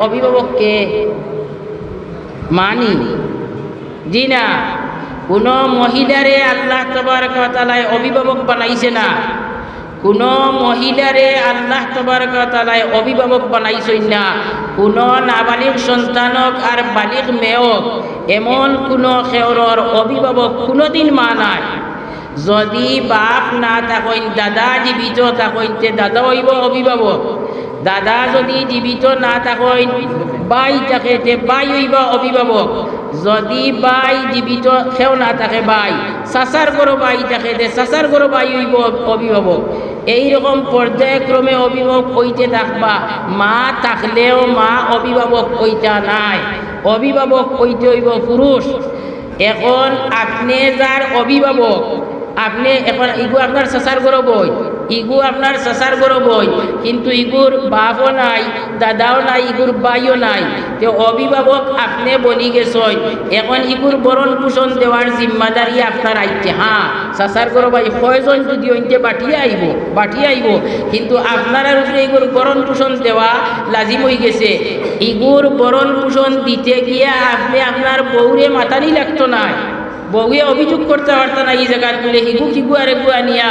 অভিভাবককে মানি। জি না কোনো মহিলারে আল্লাহ তবরকতালায় অভিভাবক বানাইছে না। কোনো মহিলারে আল্লাহ তবরকতালায় অভিভাবক বানাইছেন না। কোনো নাবালিক সন্তানক আর বালিক মেয়ক এমন কোনো খেওরর অভিভাবক কোনোদিন মা নাই। যদি বাপ না থাকেন, দাদা জীবিত থাকেন, তে দাদা হইব অভিভাবক। দাদা যদি জীবিত না থাকেন বাই থাকে তে বাই হইব অভিভাবক যদি বাই জীবিত সেও না থাকে বাই। চাচার গরো বাই থাকে তে চাচার গরো বাই হইব অভিভাবক এইরকম পর্যায়ক্রমে অভিভাবক হইতে থাকবা। মা থাকলেও মা অভিভাবক হইতা নাই। অভিভাবক হইতে হইব পুরুষ এখন আপনি যার অভিভাবক আপনি এখন ইগু আপনার চাচার গরো বই ইগু আপনার চাচার গরো বই কিন্তু ইগুর বাপও নাই, দাদাও নাই ইগুর বাইও নাই। তো অভিভাবক আপনি বনি গেছই। এখন ইগুর বরণ পোষণ দেওয়ার জিম্মাদারি আপনার আইতে হ্যাঁ চাচার গরো ভাই কয়জন যদি ওইতে বাটিয়ে আইব বাটিয়ে আইব কিন্তু আপনার উপরে ইগুর বরণ পোষণ দেওয়া লাজিম হয়ে গেছে। ইগুর বরণ পোষণ দিতে গিয়ে আপনি আপনার বউরে মাতানি লাগতো নাই। বউয়ে অভিযোগ করতে পারতো না, এই জায়গার বলে হিগু খিগু আর এগু নিয়া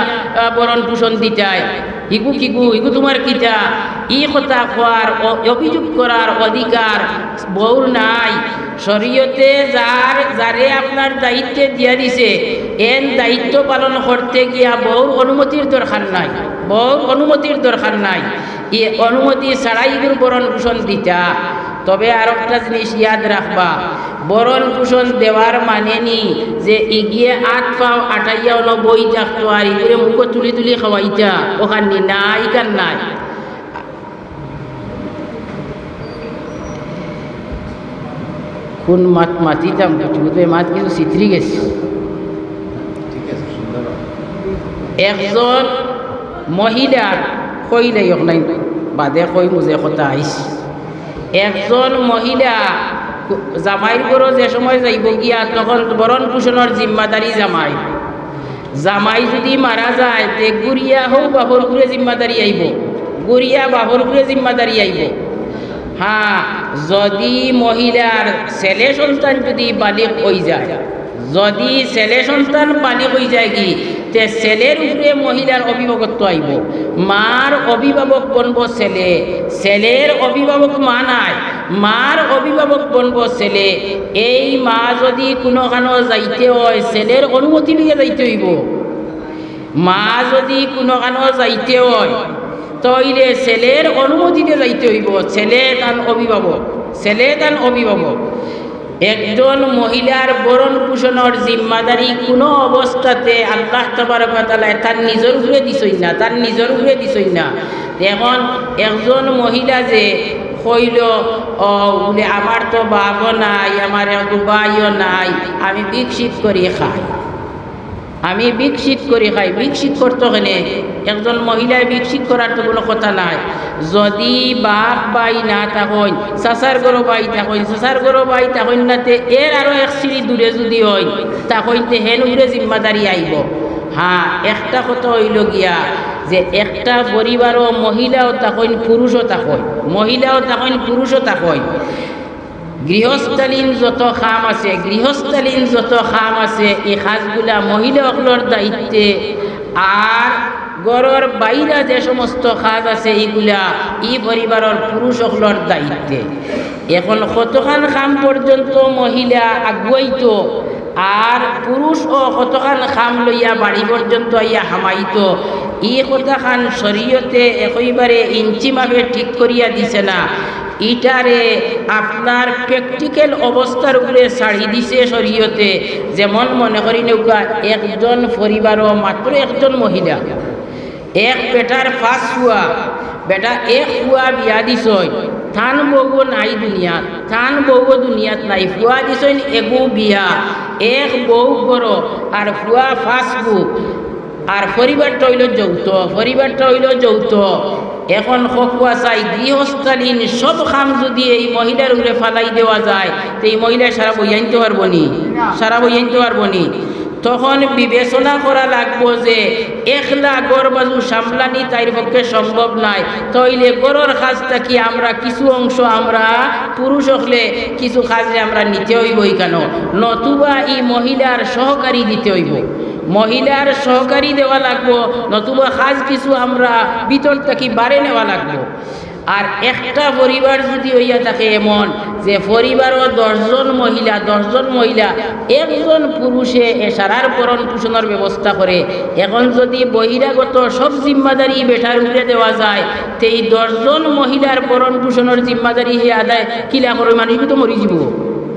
বরণ পোষণ দিতায়। হিগু খিগু হিগু তোমার কিতা? ই কথা খোয়ার অভিযোগ করার অধিকার বউর নাই। শরীয়তে যার, যারে আপনার দায়িত্বে দিয়া দিছে, এন দায়িত্ব পালন করতে গিয়া বউর অনুমতির দরকার নাই। বউর অনুমতির দরকার নাই। ই অনুমতি ছাড়াই বরণ পোষণ দিতা। তবে আর একটা জিনিস ইয়াদ রাখবা। বরণ পোষণ দেওয়ার মানে নি যে ইগিয়ে আট পাও আটাইয়া হলো বই থাকতো আর ইগুরে মুখ তুলি তুলি খাওয়াইতা। ওখানে না ইকান নাই। কোন মাত মাতিতাম কিন্তু মাত কিন্তু চিত্রি গেছে। একজন মহিলার কইলাই নাই বাদে কই মুজে কথা আইছে একজন মহিলা জামাইর গরো যে সময় যাইব গিয়া, তখন বরণ পোষণের জিম্মাদারি জামাই। জামাই যদি মারা যায়, তে গুড়িয়া হোক বাবর ঘুরে জিম্মাদারি আইব গুড়িয়া বাবর ঘুরে জিম্মাদারি আইব হ্যাঁ যদি মহিলার ছেলে সন্তান যদি বালিক হয়ে যায়, যদি ছেলে সন্তান বালিক হয়ে যায় কি তে ছেলের উপরে মহিলার অভিভাবকত্ব আইব, মার অভিভাবক বনব ছেলে, ছেলের অভিভাবক মা নাই, মার অভিভাবক বনব ছেলে, এই মা যদি কোনোখানো যাইতে হয়, ছেলের অনুমতি নিয়ে যাইতে হইব। মা যদি কোনোখানো যাইতে হয়, তইলে ছেলের অনুমতিতে যাইতে হইব। ছেলে তান অভিভাবক, ছেলে তান অভিভাবক। একজন মহিলার বরণ পোষণের জিম্মাদারি কোনো অবস্থাতে আল্লাহ তবরকতালায় তার নিজের উপরে দিছই না, তার নিজের উপরে দিছই না। এখন একজন মহিলা যে কইল ও বলে আমার তো বাবও নাই, আমার দুবাইও নাই, আমি বিকশিত করি খাই। আমি বিকশিত করি খাই, বিকশিত করতে কেনে একজন মহিলায় বিকশিত করার তো কোনো কথা নাই। যদি বাপ বাই না থাকইন চাচার গরো বাই থাকইন চাচার গরো বাই থাকইন না তে এর আরও এক সিঁড়ি দূরে যদি হয়, তখন তে হেন উড়ে জিম্মাদারি আইব। হ্যাঁ একটা কথা হইল গিয়া যে একটা পরিবারও মহিলাও তখন পুরুষও থাকইন মহিলাও তখন পুরুষও থাকইন গৃহস্থালীন যত খাম আছে, গৃহস্থালীন যত খাম আছে, এই সাজগুলা মহিলাসকলের দায়িত্বে। আর গড়র বাইরা যে সমস্ত কাজ আছে, এইগুলা ই পরিবারের পুরুষসকলের দায়িত্বে। এখন কতখান খাম পর্যন্ত মহিলা আগুয়াইতো আর পুরুষ ও কতখান খাম লইয়া বাড়ি পর্যন্ত আইয়া হামাইত। ই কথাখান শরীয়তে একইবারে ইঞ্চিভাবে ঠিক করিয়া দিছে না। ইটারে আপনার প্র্যাকটিক্যাল অবস্থার উপরে ছাড়ি দিছে শরীয়তে। যেমন মনে করি নৌকা একজন পরিবারও মাত্র একজন মহিলা। এক বেটার ফাঁস হুয়া বেটা, এক হুয়া বিয়া দিছই। থান বউ নাই দুনিয়াত। থান বউ দুনিয়াত নাই। ফুয়া দিছইন এগু বিয়া। এক বউ গড় আর ফুয়া ফাঁস আর পরিবারটা হইল যৌথ পরিবারটা হইল যৌথ এখন হকুয়া চাই, গৃহস্থালীন সব খাম যদি এই মহিলার উপরে ফালাই দেওয়া যায়, তো এই মহিলা সারা বই আনতে পারব নি? সারা বই আনতে পারব নি? তখন বিবেচনা করা লাগবো যে, একলা গড় বাজু সামলানি তাইর পক্ষে সম্ভব নাই। তইলে গড়র কাজটা কি আমরা, কিছু অংশ আমরা পুরুষ হলে কিছু কাজে আমরা নিতে হইব কেন? নতুবা এই মহিলার সহকারী দিতে হইব। মহিলার সহকারী দেওয়া লাগবো, নতুবা কাজ কিছু আমরা ভিতর থাকি বাড়ে নেওয়া লাগবো। আর একটা পরিবার যদি হইয়া থাকে এমন, যে পরিবারও দশজন মহিলা দশজন মহিলা, একজন পুরুষে এ সারার পরণ পোষণের ব্যবস্থা করে, এখন যদি বহিরাগত সব জিম্মাদারি বেটার উপরে দেওয়া যায় এই দশজন মহিলার পরণ পোষণের জিম্মাদারি হে আদায়, কিলা করে মানুষ তো মরি যাব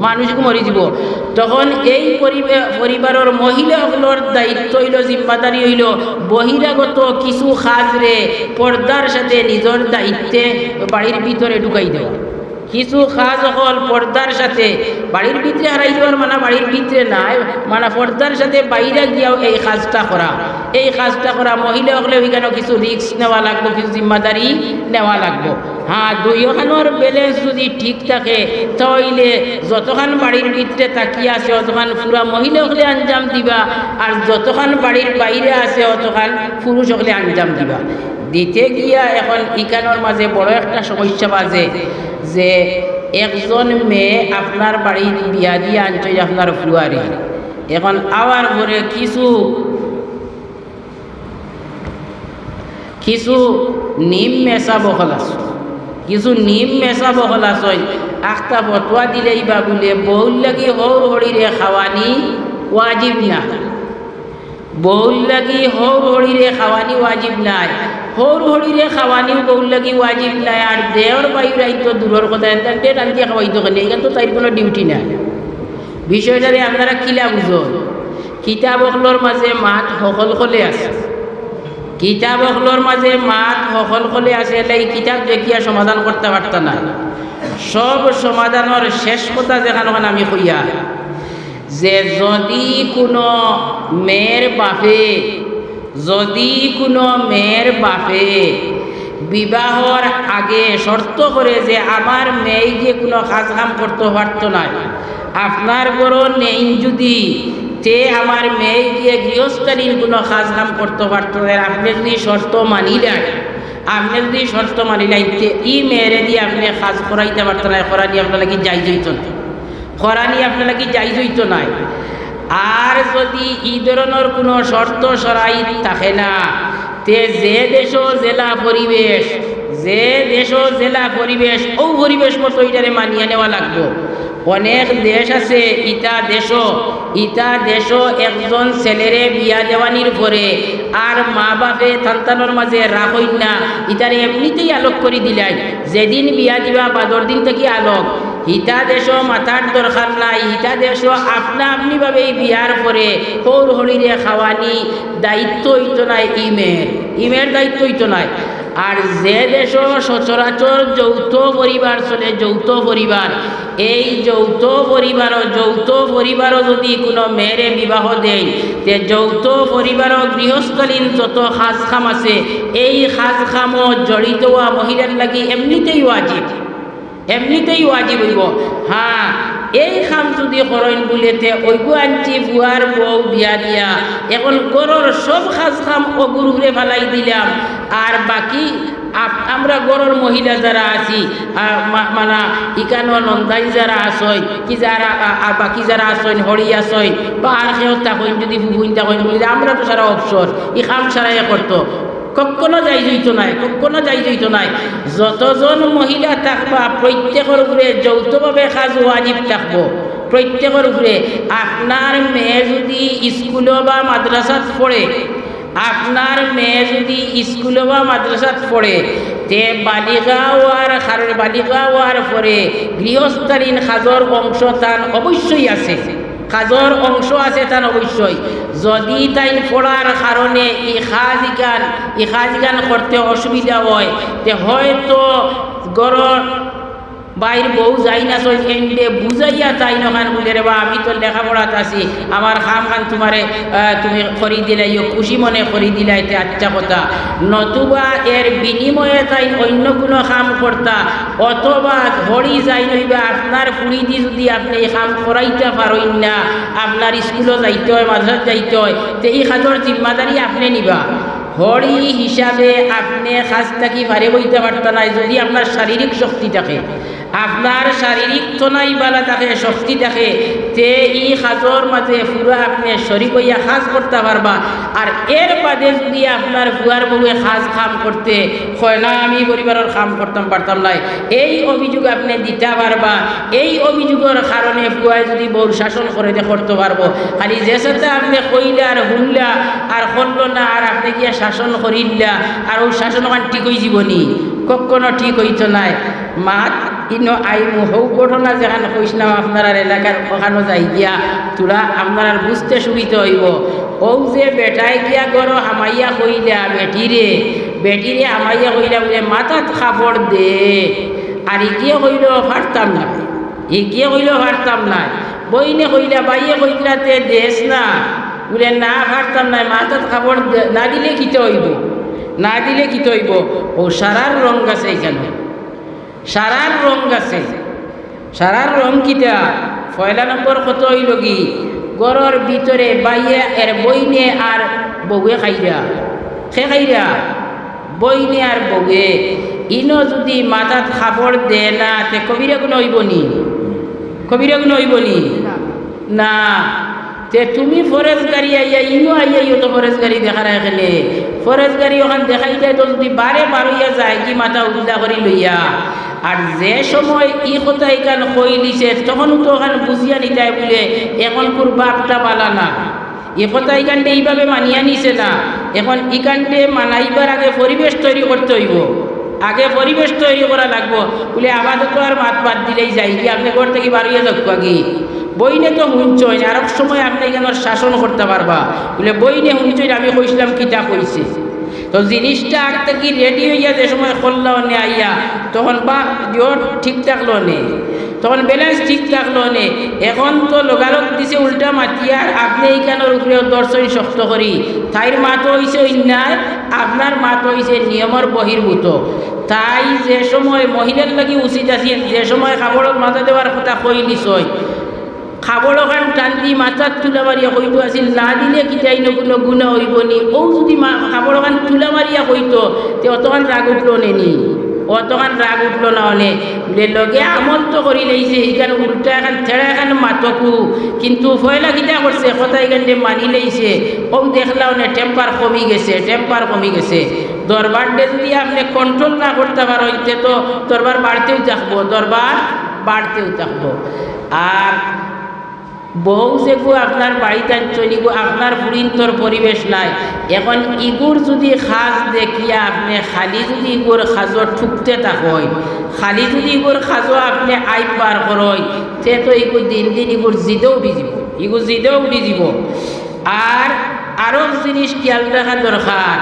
মানুষকে মরি যাব তখন এই পরিবে- পরিবারের মহিলাগুলোর দায়িত্ব হইল, জিম্মাদারি হইল, বহিরাগত কিছু খাজরে পর্দার সাথে নিজের দায়িত্বে বাড়ির ভিতরে ঢুকাই দেওয়া। কিছু খাজ হল পর্দার সাথে, বাড়ির ভিতরে হারাই দেওয়ার মানে বাড়ির ভিতরে নাই মানে পর্দার সাথে বাইরে গিয়াও এই কাজটা করা। এই কাজটা করা মহিলা হলে ওইখানে কিছু রিস্ক নেওয়া লাগবো, কিছু জিম্মাদারি নেওয়া লাগবো। হ্যাঁ দুইখানোর ব্যালেন্স যদি ঠিক থাকে তাহলে যতখান বাড়ির ভিতরে তাকিয়ে আছে, অতখান পুরা মহিলা হলে আঞ্জাম দিবা, আর যতখান বাড়ির বাইরে আছে, অতখান পুরুষ হলে আঞ্জাম দিবা। দিতে গিয়া এখন ইকানোর মাঝে বড় একটা সমস্যা বাজে যে একজন মেয়ে আপনার বাড়ির বিয়া দিয়ে আনছে আপনার ফুয়ারি। এখন আওয়ার পরে কিছু কিছু নিম মেশা বহল আছে। কিছু নিম মেশা বহল আছে। আখটা ফটোয়া দিলেই বা বলে বহুল লাগি হৌর হরিরে খাওয়ানি ওয়াজিব না বহুল লাগি হৌর হরিরে খাওয়ানি ওয়াজিব নাই। হৌর হরিরে খাওয়ানি বহুল লাগি ওয়াজিব নাই আর দেওর বাইর আইতো দূরের কথা এনতেন ডেট আনতে খাওয়াইতো কেন এখান তো তাই কোনো ডিউটি নাই। বিষয়টারে আপনারা কিলা বুঝো কিতাবকলোর মাঝে মাত সকল কলে আছে। কিতাবকলোর মাঝে মাত সকল কলে আছে এই কিতাব দেখিয়া সমাধান করতে পারত না। সব সমাধানের শেষ কথা যেখানে আমি কইয়া, যে যদি কোনো মেয়ের বাপে, যদি কোনো মেয়ের বাপে বিবাহর আগে শর্ত করে যে আমার মেয়ে গিয়ে কোনো কাজ কাম করতে পারতো না, আপনার বড় নেই যদি তে আমার মেয়ে গিয়ে গৃহস্থালীর কোনো কাজ কাম করতে পারতো না আপনি যদি শর্ত মানি দেন আপনি যদি শর্ত মানি তে ই মেয়েরে দিয়ে আপনি কাজ করাইতে পারতো না, করানি আপনার লাগি যাই যাইত না। করানি আপনার লাগি যাই যাইত নাই আর যদি ই ধরনের কোনো শর্ত সরাই থাকে না, তে যে দেশ জেলা পরিবেশ, যে দেশ জেলা পরিবেশ ও পরিবেশ মতো এটারে মানিয়ে নেওয়া লাগবো। অনেক দেশ আছে, ইটা দেশ ইটা দেশ একজন ছেলেরে বিয়া দেওয়ানির পরে আর মা বাপে সন্তানোর মাঝে রাখই না। ইটারে এমনিতেই আলোক করে দিলাই। যেদিন বিয়া দিবা বাদর দিন থেকে আলোক। হিতা দেশ মাথার দরকার নাই হিতা দেশ আপনা আপনিভাবে বিয়ার পরে সৌর হরিরে খাওয়ানি দায়িত্ব হইতো নাই, ইমের। ইমের দায়িত্ব হইতো নাই। আর যে দেশ সচরাচর যৌথ পরিবার চলে, যৌথ পরিবার। এই যৌথ পরিবার যৌথ পরিবারও যদি কোনো মেয়েরে বিবাহ দেয়, তে যৌথ পরিবার গৃহস্থলীন যত সাজ খাম আছে, এই সাজ খামও জড়িত হওয়া মহিলার লাগি এমনিতেই ওয়াজিব এমনিতেই ওয়াজিব হইব। হ্যাঁ এই খাম যদি করেন বলেতে ওইব আনছি বুয়ার বউ বিয়া দিয়া এখন গরর সব খাস খাম অগুরুরে ফেলাই দিলাম। আর বাকি আমরা গরর মহিলা যারা আছি মানে ইকানো নন্দাই যারা আসয় কি যারা বাকি যারা আসয় হরি আসয় বা আর কেউ থাকেন যদি ফুফুইন থাকেন বলে আমরা তো সারা অবসর ই খাম সারাই করতো কখনো যাই জইত নাই, কখনো যাই জইত নাই। যতজন মহিলা থাকবা প্রত্যেকের উপরে যৌথভাবে কাজ ওয়াজিব থাকব। প্রত্যেকের উপরে আপনার মেয়ে যদি স্কুলে বা মাদ্রাসাত পড়ে আপনার মেয়ে যদি স্কুলে বা মাদ্রাসাত পড়ে তে বালিকা হওয়ার কারণ বালিকা হওয়ার পরে গৃহস্থালীন সাজর অংশ তান অবশ্যই আছে। কাজর অংশ আছে তা অবশ্যই যদি তাই পড়ার কারণে ই খাজিগান ই করতে অসুবিধা হয়, তে হয়তো গড়র বাইর বউ যাই না চল এন্ডে বুঝাইয়া তাই নখান বলে রে বা, আমি তো লেখাপড়াত আছি। আমার খাম খান তোমারে তুমি খরি দিলাই খুশি মনে খরি দিলাই তে আচ্ছা কথা। নতুবা এর বিনিময়ে তাই অন্য কোনো কাম করতা অথবা ঘড়ি যাই নইবা আপনার ফুড়ি দি যদি আপনি এই কাম করাইতে পারেন না আপনার স্কুলও যাইতে হয় মাদ্রাস যাইতে হয়, তে এই কাজের জিম্মাদারি আপনি নিবা। হরি হিসাবে আপনি কাজ থাকি পারে বইতে পারতা নাই, যদি আপনার শারীরিক শক্তি থাকে। আপনার শারীরিক তনাই বালা থাকে, শক্তি থাকে, তে ই সাজর মাঝে পুরো আপনি শরিক হইয়া সাজ করতে পারবা। আর এর বাদে যদি আপনার বুয়ার বউয়ে সাজ খাম করতে হয় না, আমি পরিবারের কাম করতাম, পারতাম নাই। এই অভিযোগ আপনি দিতে পারবা। এই অভিযোগের কারণে বুয়ায় যদি বউর শাসন করে দে করতে পারব। খালি যে সাথে আপনি কইলা আর শুনলা, আর করল না, আর আপনি গিয়া শাসন করিলা, আর ওই শাসন ওখান ঠিক হয়ে জীবনী? কখনো ঠিক হইতো নাই। মাত ইনো আইমু হৌ ঘটনা যেখানে কইসলাম আপনার এলাকার ওখানে যাই গিয়া তোরা আপনার বুঝতে সুবিধা হইব। ও যে বেটাই গিয়া গরো, হামাইয়া কইলা বেটিরে বেটিরে হামাইয়া কইলা বলে, মাথাত খাবর দে। আর ইকিয়ে কইল পারতাম না ইকিয়ে কইল পারতাম না। বইনে কইলা, বাইয়ে কইলা তে দেশ না। বলে, না পারতাম না, মাথাত খাবর দে- না দিলে কিতে হইব? না দিলে কি তৈব ও সারার রং আছে এখানে। সারার রং আছে। সারার রং কিটা? পয়লা নম্বর কত হইল কি? গড়র ভিতরে বাইয়ে এর বইনে আর বউয়ে খাইরা। খে খাইরা? বইনে আর বউয়ে। ইনো যদি মাথাত খাবর দে না, তে কবিরে কোনো হইব নি? কবিরে কোনো হইব নি? না। তে তুমি ফরেজ গাড়ি আইয়া, ইনো আইয়া ইও তো ফরেজ গাড়ি দেখার এখানে ফরেজ গাড়ি ওখান দেখাই যায় তো যদি বারে বারইয়া যায়, কি মাথা উল্টা করি লইয়া? আর যে সময় ই কথা এখান কই দিছে তখন তো ওখান বুঝিয়া নিতাই বলে, এখন বাপটা পালা না। এ কথা এখানটে এইভাবে মানিয়া নিছে না। এখন এখানটে মানাইবার আগে পরিবেশ তৈরি করতে হইব। আগে পরিবেশ তৈরি করা লাগবো। বলে আপাতত আর মাত বাদ দিলেই যাই কি আপনি ঘর থেকে বাড়িয়ে যাক কি বইনে তো হুঞ্চই আর সময় আপনি কেন শাসন করতে পারবা? বলে, বইনে হুঞ্চই আমি কইছিলাম কিতা কইছে তো জিনিসটা আগ থেকে রেডি হইয়া যে সময় করল নে আইয়া, তখন বা জোর ঠিক থাকল নে। তখন ব্যালেন্স ঠিক থাকল নে। এখন তো লোকালক দিছে উল্টা মাতিয়ার আপনি এইখানের উপরে দর্শন শক্ত করি। তাইর মাত হইছে অন্যায়, আপনার মাত হইছে নিয়মের বহির্ভূত। তাই যে সময় মহিলার লাগি উচিত আছিল, যে সময় কাপড়ত মাথা দেওয়ার কথা কইলিস হয় খাবড় খান টান্দি মাথার তুলা মারিয়া কইতো আছিল, না দিলে কি যাই কোনো গুণা হইব নি? ও যদি মা খাবড় তুলা মারিয়া কইতো তে অতখান রাগ উঠল নেনি অতখান রাগ উঠল না অনে বলে লগে আমল তো করি লাইছে এইখানে উল্টা এখন ছেড়া এখন মাতকু। কিন্তু ফয়লা কিতা করছে কথা এখানে মানি লাইছে ও দেখলা অনে টেম্পার কমি গেছে টেম্পার কমি গেছে। দরবার যদি আপনি কন্ট্রোল না করতে পারো তো দরবার বাড়তেও থাকব দরবার বাড়তেও থাকব। আর বউ যেগু আপনার বাড়িতে চলিব আপনার পুরিন্তর পরিবেশ নাই। এখন ইগুর যদি সাজ দেখিয়া আপনি খালি যদি ইগুর সাজর ঠুকতে থাকই, খালি যদি ইগুর সাজো আপনি আই পার করই তে তো ইগুর দিন দিন ইগুর জিদেও যাব ইগুর জিদেও যাব আর আরও জিনিস খেয়াল রাখা দরকার,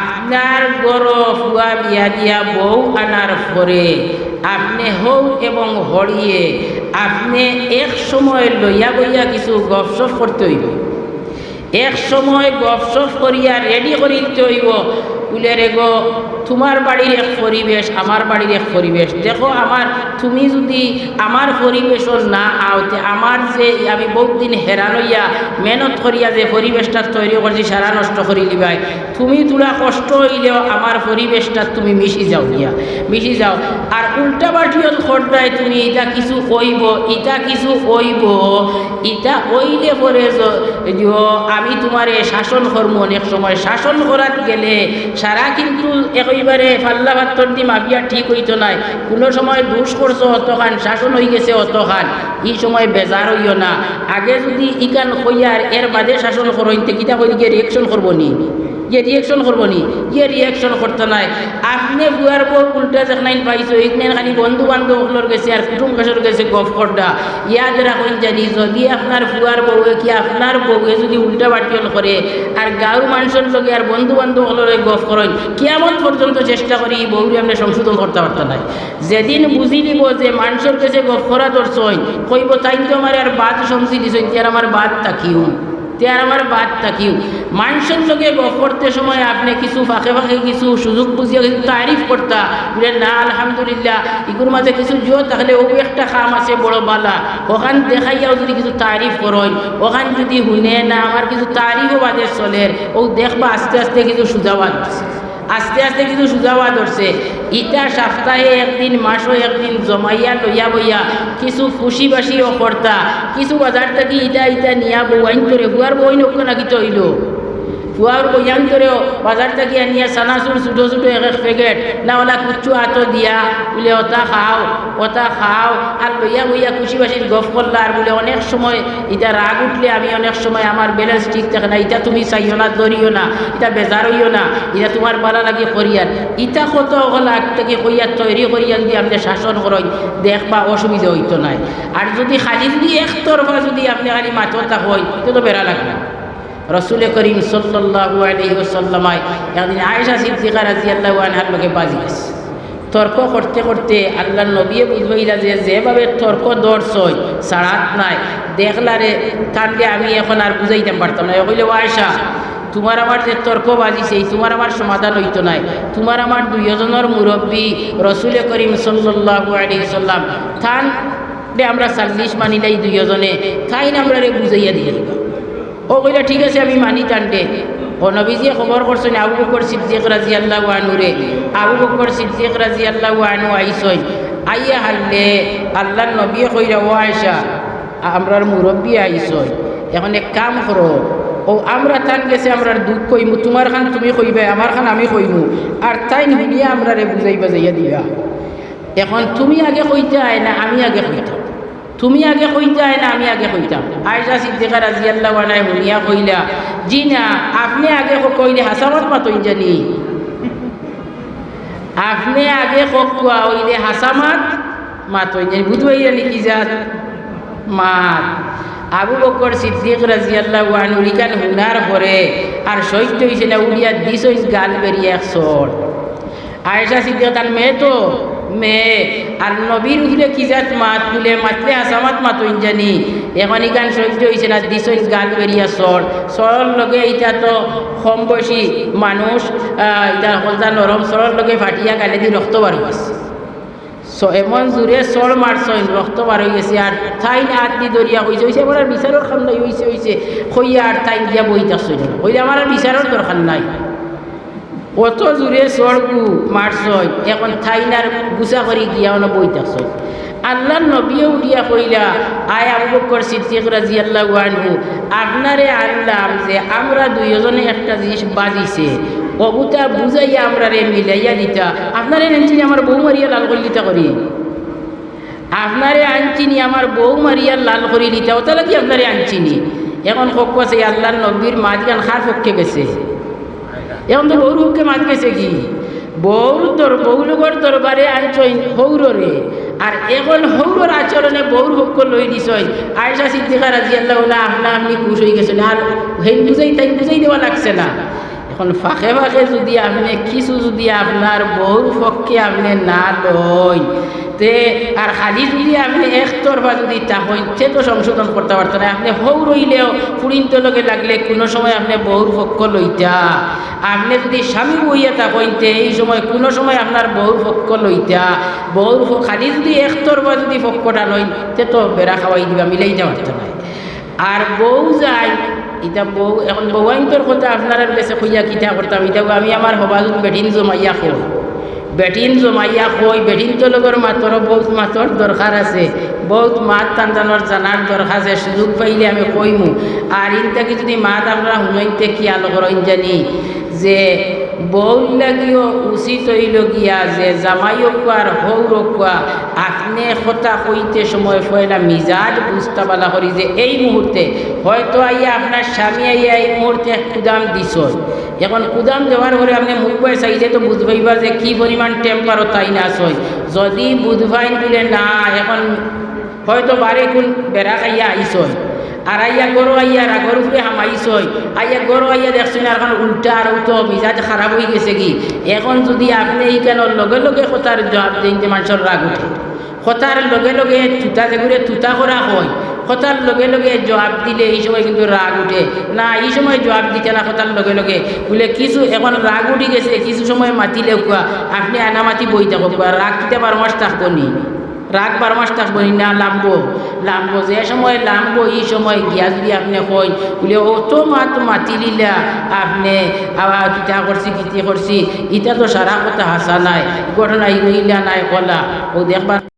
আপনার গড় ফুয়া বিয়া দিয়া বউ আনার পরে আপনি হৌ এবং হরিয়ে আপনি এক সময় লইয়া বইয়া কিছু গপসপ করতে হইব। এক সময় গপসপ করিয়া রেডি করিতে হইব। বলে রে গো তোমার বাড়ির এক পরিবেশ, আমার বাড়ির এক পরিবেশ। দেখো আমার, তুমি যদি আমার পরিবেশও না আওতে আমার যে আমি বহুত দিন হেরান হইয়া মেহনত করিয়া যে পরিবেশটা তৈরি করছি, সারা নষ্ট করি লিবাই। তুমি তোরা কষ্ট হইলেও আমার পরিবেশটা তুমি মিশি যাও গিয়া, মিশি যাও। আর উল্টা বাটিও খরদায় তুমি ইটা কিছু কইব, ইটা কিছু কইব, ইটা কইলে পরে আমি তোমারে শাসন করব অনেক সময়। শাসন করাত গেলে সারা কিন্তু একইবারে ফাল্লা ভাত্তর দি মাফিয়া ঠিক হইতো নাই। কোনো সময় দোষ করছ অতখান, শাসন হয়ে গেছে অতখান। এই সময় বেজার হইও না। আগে যদি ইকান কইয়ার এর বাদে শাসন করো কিতা দিকে রিয়েকশন করব নি? ইয়ে রিয়েকশন করব নি। ইয়ে রিয়েকশন করতে নাই। আপনি বুয়ার বউ উল্টা যেখানে পাইছো এইখানে খালি বন্ধু বান্ধবগুলোর গেছে আর কুটুম কাছর গেছে গফ করডা ইয়াদ রাখুন জানি, যদি আপনার বুয়ার বউয়ে কি আপনার বউয়ে যদি উল্টা বাটিয়ন করে, আর গাঁর মানুষের লগে আর বন্ধু বান্ধবগুলোর গফ করেন কেমন পর্যন্ত চেষ্টা করি বউরে আপনি সংশোধন করতে পারতেন নাই। যেদিন বুঝি নিব যে মানুষের কাছে গফ করা দর্শন কইব তাই তো আমার আর বাদ সমঝি দিছেন আর আমার বাদ তাকিও আর আমার বাদ তাকিও মানুষের লোকে গপ করতে সময় আপনি কিছু ফাঁকে ফাঁকে কিছু সুযোগ বুঝিয়ে কিছু তারিফ করতা। বলে, না, আলহামদুলিল্লাহ ইগুর মাঝে কিছু জো তাহলে ও একটা কাম আছে, বড় বালা। ওখান দেখাইয়াও যদি কিছু তারিফ করেন, ওখান যদি শুনে না আমার কিছু তারিফও বাদে চলে। ও দেখবা আস্তে আস্তে কিছু সুজাবাদ আস্তে আস্তে কিছু সুজাওয়া ধরছে। ইটা সপ্তাহে একদিন, মাসও একদিন জমাইয়া লইয়া বইয়া কিছু খুশি বাসিও কর্তা। কিছু বাজার থেকে ইটা ইটা নিয়া বউয়াইন করে হুয়ার বই নক্ষ নাকি ফুয়ার বইয়ান করেও বাজার থেকে নিয়ে সানাসুর ছোটো ছোটো এক এক প্যাকেট না ওলা কুচু হাতো দিয়া, বলে ওটা খাও ওটা খাও। আর লইয়া বইয়া খুশি বাসির গফ করলা আর বলে, অনেক সময় এটা রাগ উঠলে আমি অনেক সময় আমার ব্যালেন্স ঠিক থাকে না। এটা তুমি চাইও না ধরিও না এটা বেজার হইও না এটা তোমার ভালো লাগে করিয়ার ইটা কত হলা থেকে কইয়ার তৈরি করিয়া যদি আপনি শাসন করেন দেখবা অসুবিধা হইতো নাই। আর যদি খালি যদি একতরফা যদি আপনি খালি মাথা হয় তো বেড়া লাগবে রসুল করিম সাল্লাহু আলহি সিদ্দিকা রাজি আল্লাহ আনহার বাজি গেছে তর্ক করতে করতে আল্লাহ নবীয়ে বুঝবাইলা যে যেভাবে তর্ক দর্শই সারাত নাই। দেখলারে কান্দে আমি এখন আর বুঝাইতে পারতাম না। কইলে আয়েশা, তোমার আমার যে তর্ক বাজিছে তোমার আমার সমাধান হইতো নাই। তোমার আমার দুইজনের মুরব্বী রসুল করিম সাল্লাহু আলী সাল্লাম থান আমরা চাল্লিশ মানিলাই দুইজনে তাইন আমরা বুঝাইয়া দিয়ে দিবা ও কইলা ঠিক আছে, আমি মানি টানটে ও নবীজিয়ে খবর করছেন, আবু বকর সিদ্দিক রাজি আল্লাহ আনুরে আবু বকর সিদ্দিক রাজি আল্লাহ আনু আইসই। আইয়া হারলে আল্লাহ নবীয়ে কইরা, ও আয়সা আমরার মুরব্বী আইসই। এখন এক কাম করো। ও, আমরা তান গেছে আমরা দুঃখ কইমু। তোমার খান তুমি কইবে, আমার খান আমি কইমু। আর তাই নিয়ে আমরা রে বুঝাইবা যাইয়া দিবা এখন তুমি আগে কইতে আয় না, আমি আগে কইতাম তুমি আগে কইতে না আমি আগে কইতাম। আয়সা সিদ্দিকা রাজি আল্লাহ আনাই শুনিয়া কইলা, জি না, আপনি আগে কইলে হাসামত মাতই জানি। আপনি আগে কোয়া হইলে হাসামাত মাতই জানি। বুঝবাই নাকি যাত মাত। আবু বকর সিদ্দিক রাজি আল্লাহ আনুরিকান হুনার পরে, আর সৈত্য হয়েছে না, উড়িয়া দিস গাল বেরিয়ে এক সর আয়েশা সিদ্দিক তার মেয়ে তো। মেয়ে আর নবীর উঠলে কি জাত মাত? তুলে মাতলে হাসামাত মাতইন জানি এখন ইকান সহ্য হয়েছে না দিছই গাল বেরিয়া সর সরল লগে ইটা তো কম বয়সী মানুষ ইটা হলদা নরম সরল লগে ফাটিয়া গালে দি রক্ত বার হয়েছে এমন জোরে চর মারছইন রক্ত বার হয়ে গেছে। আর ঠাইন হাত দি দরিয়া হয়েছে হয়েছে আমার বিচারের খান হয়েছে হয়েছে খইয়া আর ঠাইন দিয়া বই থাকছই হইলে আমার বিচারের দরকার নাই। অত জোরে চরগু মারছই এখন ঠাইনার গুছা করে গিয়া অন বই থাকছই। আল্লাহ নবীও উঠিয়া কইলা আয় আবু বকর সিদ্দিক রাজি আল্লাহ আনহু আপনারে আনলাম যে আমরা দুইজনে একটা জিনিস বাজিছে। অবুতা বুঝাইয়া আমরা রে মিলাইয়া দিতা। আপনারে আনছিনি আমার বউ মারিয়া লাল করি দিতা করি। আপনারে আনছিনি আমার বউ মারিয়া লাল করি দিতা ওটা কি আপনারে আনছিনি এখন কক আছে, আল্লাহ নবীর মাঝখান খার পক্ষে গেছে। এখন তো বউর পক্ষে মাত গেছে কি? বউর দর বউলোকর দরবারে আনছই হৌররে। আর এখন হৌরর আচরণে বউর পক্ষ লই দিছই আয়সা সিদ্দিকা রাজি আল্লাহ আপনা আপনি খুশ হয়ে গেছেন আর হেন বুঝাই তাই বুঝাই দেওয়া লাগছে না? এখন ফাঁকে ফাঁকে যদি আপনি কিছু যদি আপনার বউর পক্ষে আপনি না লই তে আর খালি যদি আপনি একতরফা যদি তাহইন সে তো সংশোধন করতে পারতো না। আপনি হৌ রইলেও ফুরিন্ত লগে লাগলে কোনো সময় আপনি বউর পক্ষ লইতা। আপনি যদি স্বামী বইয়া তাকইতে এই সময় কোনো সময় আপনার বউর পক্ষ লইতা। বউর খালি যদি একতরফা যদি পক্ষটা লইন তে তো বেড়া খাওয়াই দিবা, মিলাইতে পারতো না। আর বউ যায় ইটা বউ এখন বউয়াইন্তর কথা আপনার কাছে খুঁজা কিতা করতাম এটা আমি আমার সবাজত বেঠিন জমাইয়া খোঁ বেটিন জমাইয়া কই, বেটিন তো লগর মাতর বহুত মাতর দরকার আছে। বহুত মাত টানটানোর জানার দরকার আছে, সুযোগ পাইলে আমি কইমু। আর ইনটাকে যদি মাত আমরা শুনইতে কিয়া লগর জানি যে বউল লাগিও উচিত হইল গিয়া যে জামাইও আর হৌর কুয়া আপনি কথা কইতে সময় পয়লা মিজাজ বুঝতে পালা করি যে এই মুহূর্তে হয়তো আইয়া আপনার স্বামী আইয়া এই মুহূর্তে কুদাম দিছ এখন কুদাম দেওয়ার পরে আপনি বয়ে চাইছে তো বুঝবাইবা যে কি পরিমাণ টেম্পারও তাই না সই যদি বুধবাইন বলে না, এখন হয়তো বারে কোন বেড়া খাইয়া আইসই আর আইয়া গরু আইয়া রাগর উপরে হামাইছই আইয়া গরু আইয়া দেখছেন আর এখন উল্টা আর তো মিজাজ খারাপ হয়ে গেছে কি? এখন যদি আপনি এই কেন লগে লগে কথার জবাব দিতে মানুষের রাগ উঠে। কথার লগে লগে তুতা যেগুলো তুতা করা হয় কথার লগে লগে জবাব দিলে এই সময় কিন্তু রাগ উঠে। না, এই সময় জবাব দিতে না কথার লগে লগে। বলে কিছু, এখন রাগ উঠে গেছে, কিছু সময় মাতিলে আপনি আনা মাতি বই থাকো রাগ দিতে পারো মাস থাকব নি রাগ বারো মাস থাকব নি লাম্বো। লাম্বো যে সময় লাম্বো এই সময় গিয়া যদি আপনি কই বলে অত মাত মাতি লিলা আপনি আবার কিতা করছি কিতি করছি ইটা তো সারা কথা হাসা নাই, ঘটনা ইলা নাই, কলা। ও দেখবার